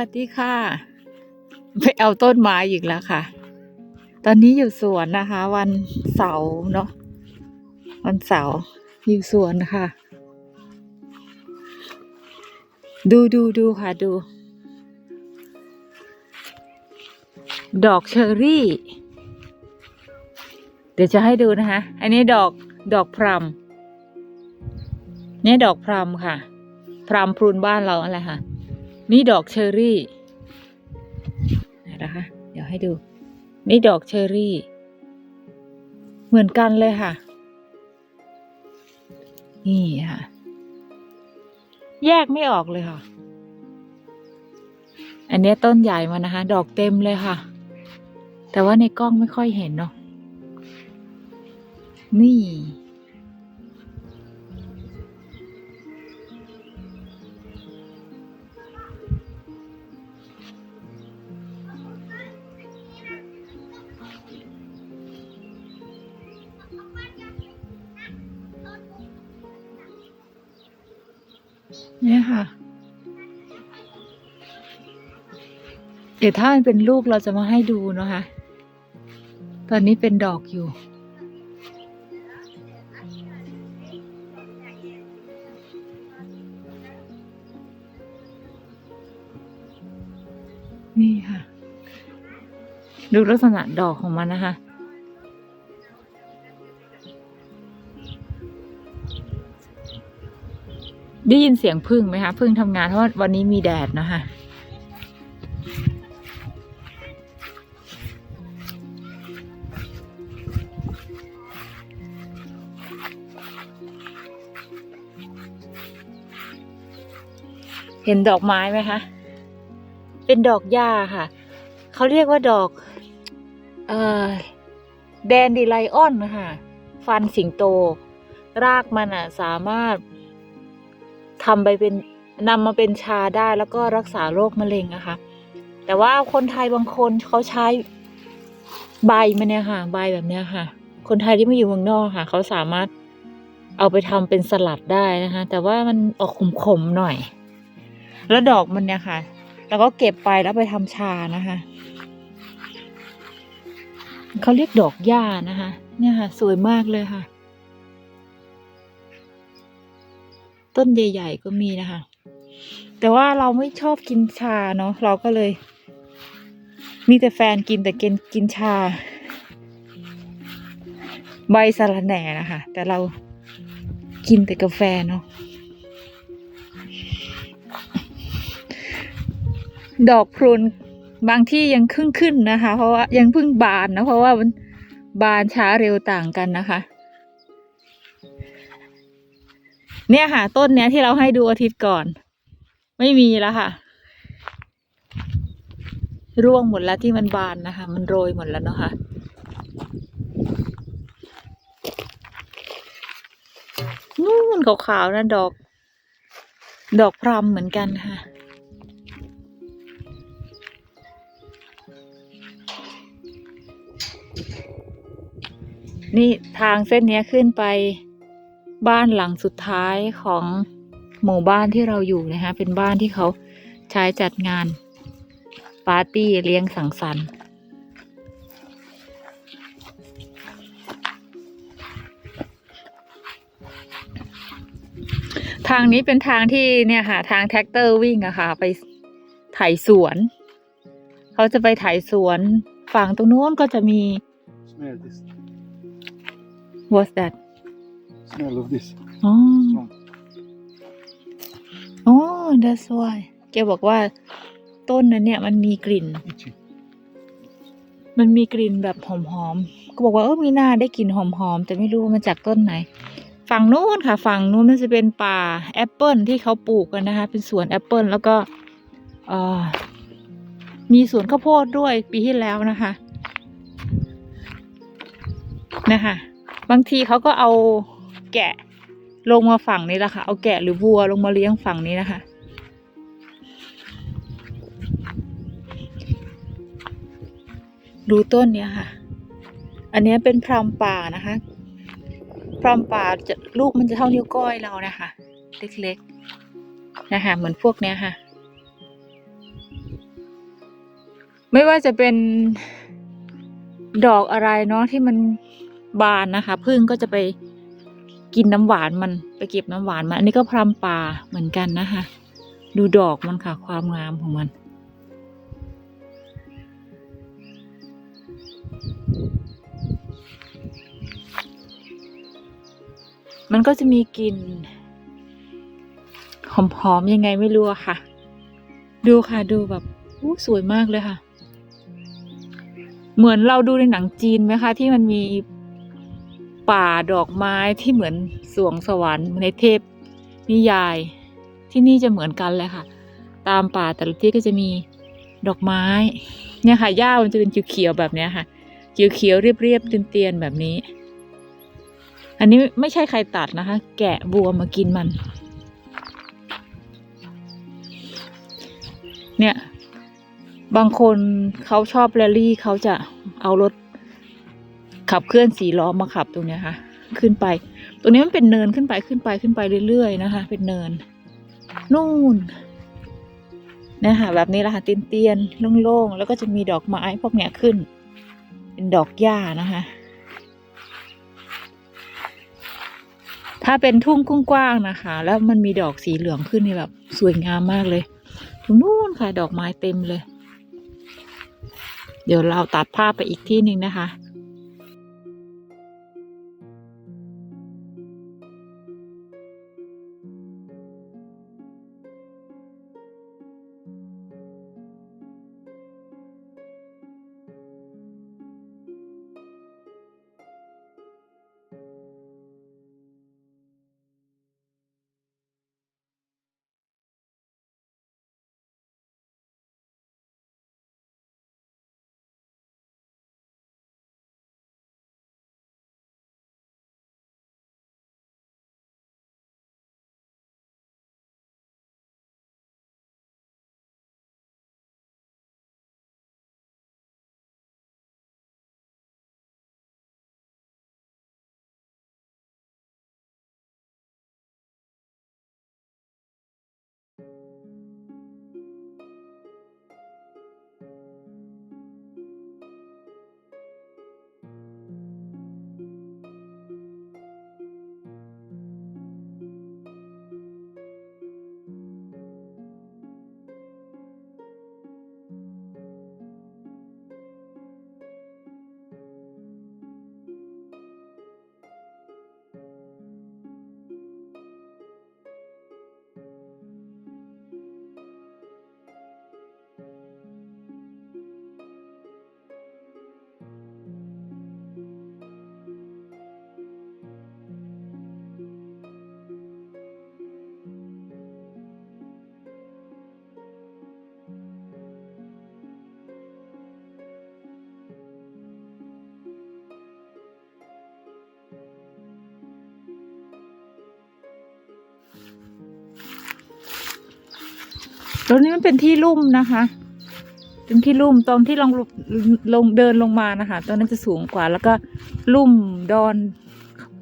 วัสดีค่ะ ไปเอาต้นไม้อีกแล้วค่ะ ตอนนี้อยู่สวนนะคะ วันเสาร์เนาะวันเสาร์อยู่สวนค่ะ ดูดูดูค่ะดู ดอกเชอรี่ เดี๋ยวจะให้ดูนะคะ อันนี้ดอกดอกพรมเนี่ยดอกพรมค่ะ พรมพรุนบ้านเราอะไรค่ะ นี่ดอกเชอรี่นะคะเดี๋ยวให้ดู นี่ดอกเชอรี่ เหมือนกันเลยค่ะ นี่ค่ะ แยกไม่ออกเลยค่ะ อันนี้ต้นใหญ่มานะคะ ดอกเต็มเลยค่ะ แต่ว่าในกล้องไม่ค่อยเห็นเนาะนี่ ดี๋ยวถ้ามันเป็นลูกเราจะมาให้ดูนะคะ ตอนนี้เป็นดอกอยู่ นี่ค่ะ ดูลักษณะดอกของมันนะคะ ได้ยินเสียงพึ่งไหมคะ พึ่งทำงานเพราะว่าวันนี้มีแดดนะคะ เห็นดอกไม้ไหมคะ เป็นดอกหญ้าค่ะ เขาเรียกว่าดอก เอ่อ แดนดีไลออนนะคะฟันสิงโต รากมันอะ สามารถทำไปเป็นนำมาเป็นชาได้แล้วก็รักษาโรคมะเร็งนะคะ แต่ว่าคนไทยบางคนเขาใช้ใบมันเนี่ยค่ะ ใบแบบเนี้ยค่ะ คนไทยที่ไม่อยู่เมืองนอกค่ะ เขาสามารถเอาไปทำเป็นสลัดได้นะคะ แต่ว่ามันออกขมๆหน่อย แล้วดอกมันเนี่ยค่ะ แล้วก็เก็บไปแล้วไปทำชานะคะเขาเรียกดอกหญ้านะคะ เนี่ยค่ะ สวยมากเลยค่ะ ต้นใหญ่ ๆ ก็มีนะคะ แต่ว่าเราไม่ชอบกินชาเนาะเราก็เลย มีแต่แฟนกินแต่กินกินชา ใบสะระแหน่นะคะ แต่เรากินแต่กาแฟเนาะ ดอกพรุนบางที่ยังครึ่งขึ้นนะคะ เพราะว่ายังเพิ่งบานนะเพราะว่ามันบานช้าเร็วต่างกันนะคะ เนี่ยค่ะ ต้นเนี้ยที่เราให้ดูอาทิตย์ก่อน ไม่มีแล้วค่ะ ร่วงหมดแล้วที่มันบานนะคะ มันโรยหมดแล้วเนาะค่ะนู่นขาวๆนะดอก ดอกพรำเหมือนกันค่ะ นี่ทางเส้นนี้ขึ้นไปบ้านหลังสุดท้ายของหมู่บ้านที่เราอยู่นะคะ เป็นบ้านที่เขาใช้จัดงาน ปาร์ตี้เลี้ยงสังสรรค์ทางนี้เป็นทางที่เนี่ยค่ะ ทางแท็กเตอร์วิ่งอะค่ะ ไปไถสวน เขาจะไปไถสวน ฝั่งตรงนู้นก็จะมี Smell this. What's that Smell of this. อ๋อ Strong. อ๋อ that's why แกบอกว่าต้นนั้นเนี่ยมันมีกลิ่น Itchy. มันมีกลิ่นแบบหอมๆ ก็บอกว่าเออมีหน้าได้กลิ่นหอมๆ แต่ไม่รู้ว่ามาจากต้นไหน ฝั่งนู้นค่ะ ฝั่งนู้นมันจะเป็นป่าแอปเปิลที่เขาปลูกกันนะคะ เป็นสวนแอปเปิลแล้วก็เอ่อมีสวนข้าวโพดด้วยปีที่แล้วนะคะ นะคะ บางทีเขาก็เอาแกะลงมาฝั่งนี้แหละค่ะ เอาแกะหรือวัวลงมาเลี้ยงฝั่งนี้นะคะ ดูต้นเนี้ยค่ะ อันนี้เป็นพรามป่านะคะ พรามป่าจะลูกมันจะเท่านิ้วก้อยเรานะคะ เล็กๆนะคะเหมือนพวกเนี้ยค่ะ ไม่ว่าจะเป็นดอกอะไรเนาะที่มัน บานนะคะพึ่งก็จะไปกินน้ำหวานมันไปเก็บน้ำหวานมาอันนี้ก็พรำป่าเหมือนกันนะคะ ดูดอกมันค่ะความงามของมัน มันก็จะมีกลิ่นหอมๆยังไงไม่รู้ค่ะ ดูค่ะดูแบบอู้สวยมากเลยค่ะ เหมือนเราดูในหนังจีนไหมคะ ที่มันมี ป่าดอกไม้ที่เหมือนสวงสวรรค์ในเทพนิยาย ที่นี่จะเหมือนกันเลยค่ะ ตามป่าแต่ละที่ก็จะมีดอกไม้ เนี่ยค่ะหญ้ามันจะเป็นเขียวๆแบบนี้ค่ะเขียวๆเรียบๆเตียนๆแบบนี้ อันนี้ไม่ใช่ใครตัดนะคะ แกะบัวมากินมัน เนี่ย บางคนเขาชอบแรลลี่เขาจะเอารถ ขับเคลื่อนสีล้อมาขับตรงนี้ค่ะ ขึ้นไป ตรงนี้มันเป็นเนินขึ้นไปขึ้นไปขึ้นไปเรื่อยๆนะคะ เป็นเนิน นู่นนี่ยค่ะแบบนี้ละค่ะเตียนๆโล่งๆแล้วก็จะมีดอกไม้พวกเนี้ยขึ้น เป็นดอกหญ้านะคะ ถ้าเป็นทุ่งกว้างๆนะคะ แล้วมันมีดอกสีเหลืองขึ้นนี่แบบสวยงามมากเลยตรงนู้นค่ะ ดอกไม้เต็มเลย เดี๋ยวเราตัดภาพไปอีกที่หนึ่งนะคะ รงนี้มันเป็นที่ลุ่มนะคะเป็นที่ลุ่มตรงที่ลงลงเดินลงมานะคะตรงนั้นจะสูงกว่า แล้วก็ลุ่มดอน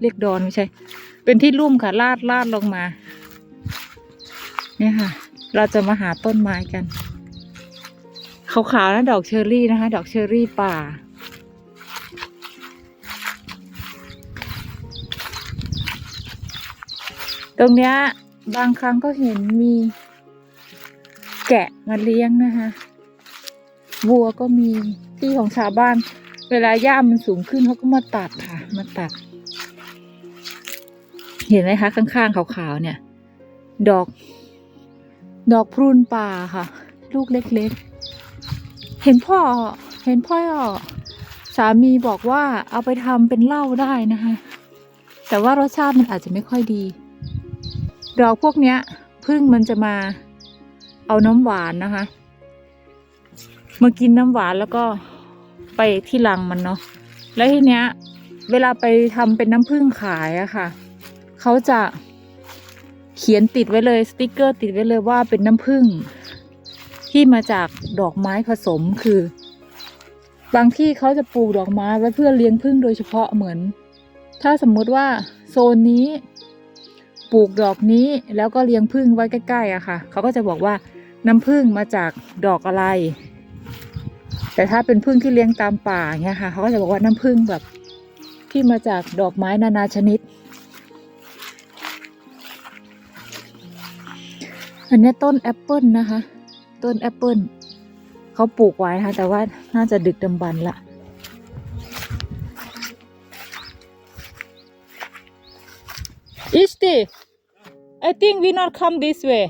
เรียกดอนไม่ใช่ เป็นที่ลุ่มค่ะลาดลาดลงมา เนี่ยค่ะ เราจะมาหาต้นไม้กันขาวๆนะดอกเชอร์รี่นะคะ ดอกเชอร์รี่ป่าตรงเนี้ยบางครั้งก็เห็นมี แกะมาเลี้ยงนะคะวัวก็มีที่ของชาวบ้าน เวลาหญ้ามันสูงขึ้นเขาก็มาตัดค่ะ มาตัด เห็นไหมคะ ข้างๆขาวๆเนี่ย ดอก ดอกพรุนป่าค่ะ ลูกเล็กๆ เห็นพ่อ เห็นพ่อ สามีบอกว่าเอาไปทำเป็นเหล้าได้นะคะ แต่ว่ารสชาติมันอาจจะไม่ค่อยดี ดอกพวกเนี้ยพึ่งมันจะมา เอาน้ำหวานนะคะมากินน้ำหวานแล้วก็ไปที่รังมันเนาะแล้วทีเนี้ย เวลาไปทำเป็นน้ำผึ้งขายอะค่ะเขาจะเขียนติดไว้เลยสติกเกอร์ ติดไว้เลยว่าเป็นน้ำผึ้งที่มาจากดอกไม้ผสมคือ บางที่เขาจะปลูกดอกไม้ไว้เพื่อเลี้ยงผึ้งโดยเฉพาะเหมือน ถ้าสมมุติว่าโซนนี้ปลูกดอกนี้แล้วก็เลี้ยงผึ้งไว้ใกล้ๆอะค่ะเขาก็จะบอกว่า น้ำผึ้งมาจากดอกอะไร แต่ถ้าเป็นพึ่งที่เลี้ยงตามป่าเงี้ยค่ะเขาก็จะบอกว่าน้ำพึ่งแบบ ที่มาจากดอกไม้นานาชนิด อันนี้ต้นแอปเปิลนะคะ ต้นแอปเปิลเขาปลูกไว้นะคะแต่ว่าน่าจะดึกดำบรรพ์ละ Isti I think we not come this way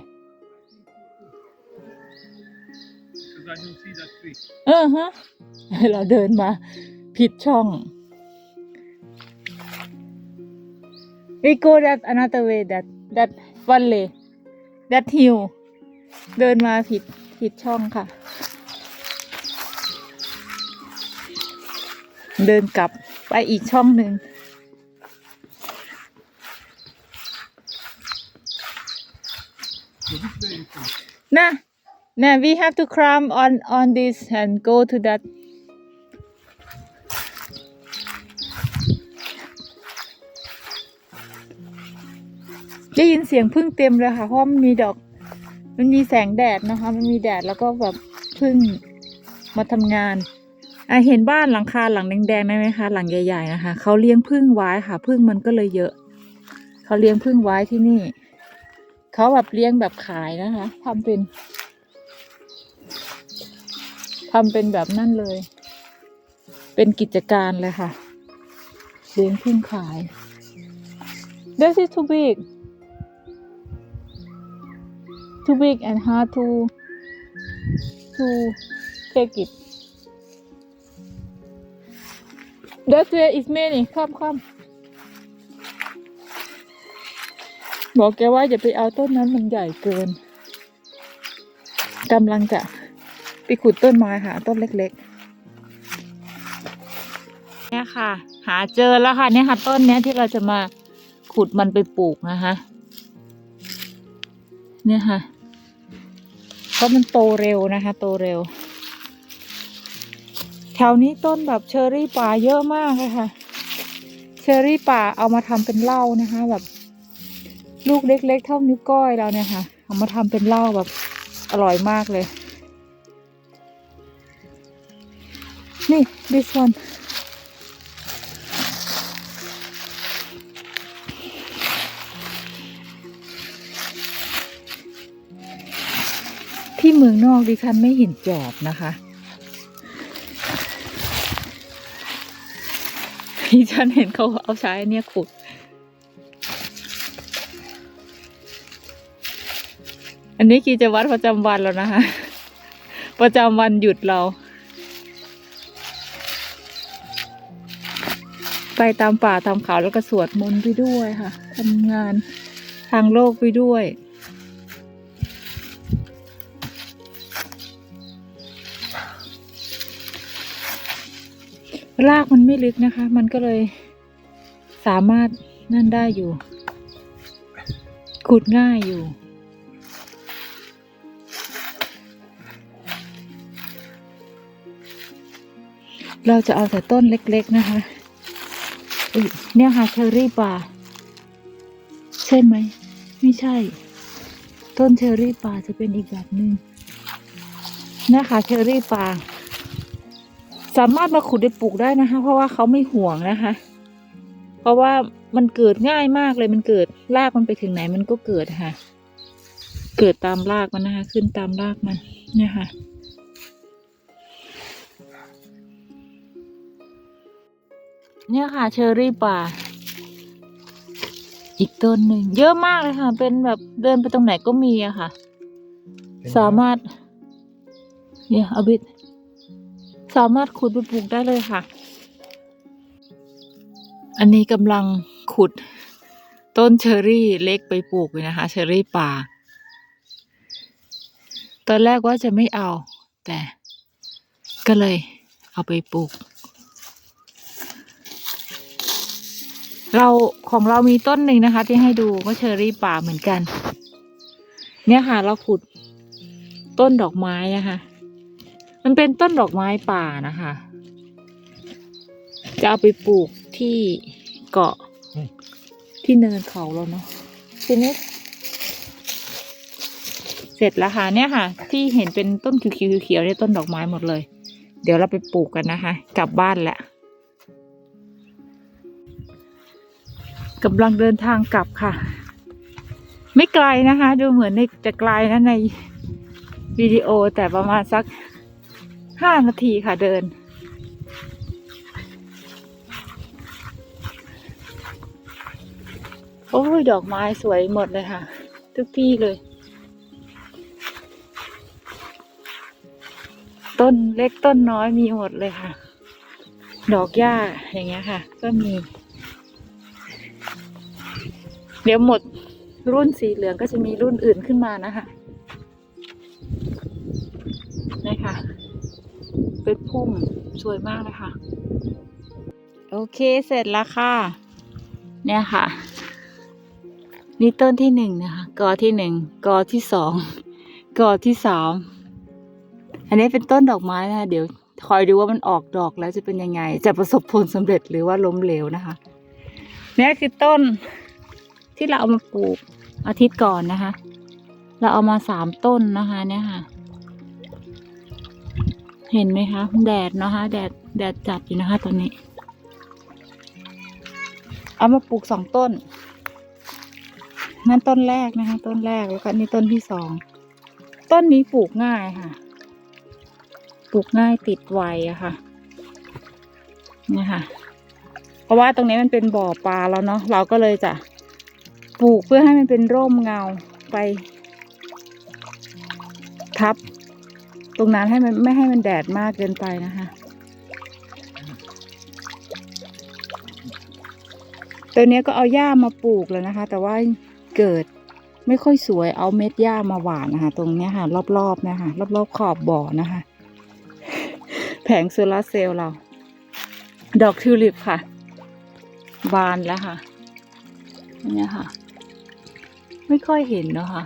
Because I don't see that tree. เออฮะ เราเดินมาผิดช่อง we go that another way that that one way that hill เดินมาผิดผิดช่องค่ะ เดินกลับไปอีกช่องหนึ่ง So this way you come. นะ นะ we have to climb on on this and go to that ได้ยินเสียงพึ่งเต็มเลยค่ะเพราะมันมีดอก มันมีแสงแดดนะคะ มันมีแดดแล้วก็แบบพึ่งมาทำงานอะเห็นบ้านหลังคาหลังแดงๆไหมคะหลังใหญ่ๆนะคะเขาเลี้ยงพึ่งไว้ค่ะพึ่งมันก็เลยเยอะเขาเลี้ยงพึ่งไว้ที่นี่เขาแบบเลี้ยงแบบขายนะคะทำเป็น ทำเป็นแบบนั่นเลย เป็นกิจการเลยค่ะเลี้ยงพึ่งขาย This is too big too big and hard to to take it That way is many come come บอกแกว่าอย่าไปเอาต้นนั้นมันใหญ่เกินกำลังจะ ขุดต้นไม้หาต้นเล็กๆ เนี่ยค่ะ หาเจอแล้วค่ะเนี่ยค่ะ ต้นเนี้ยที่เราจะมาขุดมันไปปลูกนะคะเนี่ยค่ะเพราะมันโตเร็วนะคะ โตเร็ว แถวนี้ต้นแบบเชอร์รี่ป่าเยอะมากเลยค่ะ เชอร์รี่ป่าเอามาทำเป็นเหล้านะคะ แบบ ลูกเล็กๆเท่านิ้วก้อยเราเนี่ยค่ะ เอามาทำเป็นเหล้าแบบอร่อยมากเลย นี่ this one ที่เมืองนอกดิฉันไม่เห็นจอบนะคะ ดิฉันเห็นเขาเอาใช้เนี่ยขุด อันนี้กิจะวัตรประจำวันแล้วนะคะ ประจำวันหยุดเรา ไปตามป่าตามเขาแล้วก็สวดมนต์ไปด้วยค่ะทำงานทางโลกไปด้วย รากมันไม่ลึกนะคะ มันก็เลยสามารถนั่นได้อยู่ ขุดง่ายอยู่เราจะเอาแต่ต้นเล็ก ๆ นะคะ เนี่ยค่ะเชอรี่ป่า ใช่ไหม ไม่ใช่ ต้นเชอรี่ป่าจะเป็นอีกแบบหนึ่งเนี่ยค่ะเชอรี่ป่า สามารถมาขุดได้ปลูกได้นะคะ เพราะว่าเขาไม่ห่วงนะคะ เพราะว่ามันเกิดง่ายมากเลยมันเกิดรากมันไปถึงไหนมันก็เกิดค่ะ เกิดตามรากมันนะคะ ขึ้นตามรากมันเนี่ยค่ะ เนี่ยค่ะ เชอร์รี่ป่า อีกต้นหนึ่งเยอะมากเลยค่ะ เป็นแบบเดินไปตรงไหนก็มีอะค่ะ สามารถ เนี่ยเอาบิดสามารถขุดไปปลูกได้เลยค่ะ อันนี้กำลังขุดต้นเชอร์รี่เล็กไปปลูกเลยนะคะ เชอร์รี่ป่า ตอนแรกว่าจะไม่เอา แต่ก็เลยเอาไปปลูก เราของเรามีต้นหนึ่งนะคะ ที่ให้ดูก็เชอรี่ป่าเหมือนกัน เนี่ยค่ะ เราขุดต้นดอกไม้นะคะ มันเป็นต้นดอกไม้ป่านะคะ จะเอาไปปลูกที่เกาะที่เนินเขาแล้วเนาะทีนี้เสร็จแล้วค่ะเนี่ยค่ะ ที่เห็นเป็นต้นเขียวๆๆเนี่ยต้นดอกไม้หมดเลย เดี๋ยวเราไปปลูกกันนะคะ กลับบ้านแหละ กำลังเดินทางกลับค่ะ ไม่ไกลนะคะ ดูเหมือนในจะไกลนะในวิดีโอแต่ประมาณสักห้านาทีค่ะเดิน โอ้ย ดอกไม้สวยหมดเลยค่ะ ทุกที่เลย ต้นเล็กต้นน้อยมีหมดเลยค่ะ ดอกหญ้าอย่างเงี้ยค่ะ ก็มี เดี๋ยวหมดรุ่นสีเหลืองก็จะมีรุ่นอื่นขึ้นมานะคะนี่ค่ะเป็นพุ่มสวยมากเลยค่ะ โอเคเสร็จแล้วค่ะ เนี่ยค่ะ นี่ต้นที่หนึ่งนะคะ กอที่หนึ่ง กอที่สอง กอที่สาม อันนี้เป็นต้นดอกไม้นะคะเดี๋ยวคอยดูว่ามันออกดอกแล้วจะเป็นยังไง จะประสบผลสำเร็จหรือว่าล้มเหลวนะคะเนี่ยคือต้น ที่เราเอามาปลูกอาทิตย์ก่อนนะคะ เราเอามาสามต้นนะคะ เนี่ยค่ะ เห็นไหมคะแดดนะคะ แดดแดดจัดอยู่นะคะตอนนี้ เอามาปลูกสองต้นนั่นต้นแรกนะคะ ต้นแรกแล้วก็นี่ต้นที่สองต้นนี้ปลูกง่ายค่ะ ปลูกง่ายติดไวอะค่ะเนี่ยค่ะ เพราะว่าตรงนี้มันเป็นบ่อปลาแล้วเนาะเราก็เลยจะ ปลูกเพื่อให้มันเป็นร่มเงาไป ทับ ตรงนั้นให้มันไม่ให้มันแดดมากเกินไปนะคะตัวนี้ก็เอาหญ้ามาปลูกแล้วนะคะ แต่ว่าเกิดไม่ค่อยสวยเอาเม็ดหญ้ามาหว่านนะคะ ตรงนี้ค่ะ รอบๆนะคะรอบๆขอบบ่อนะคะ แผงโซลาเซลล์เรา ดอกทิวลิปค่ะ บานแล้วค่ะอันเนี้ค่ะ ไม่ค่อยเห็นเนาะค่ะ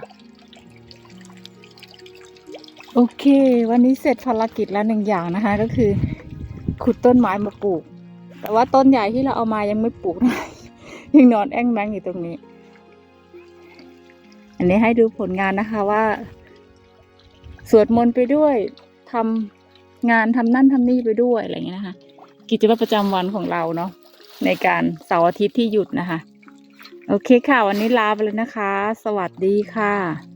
โอเค วันนี้เสร็จภารกิจแล้วหนึ่งอย่างนะคะ ก็คือ ขุดต้นไม้มาปลูก แต่ว่าต้นใหญ่ที่เราเอามายังไม่ปลูกนะยังนอนแอ่งแมงอยู่ตรงนี้ อันนี้ให้ดูผลงานนะคะว่า สวดมนต์ไปด้วยทำงานทำนั่นทำนี่ไปด้วยอะไรอย่างเงี้ยนะคะ กิจวัตรประจำวันของเราเนาะในการเสาร์อาทิตย์ที่หยุดนะคะ โอเคค่ะ วันนี้ลาไปเลยนะคะ สวัสดีค่ะ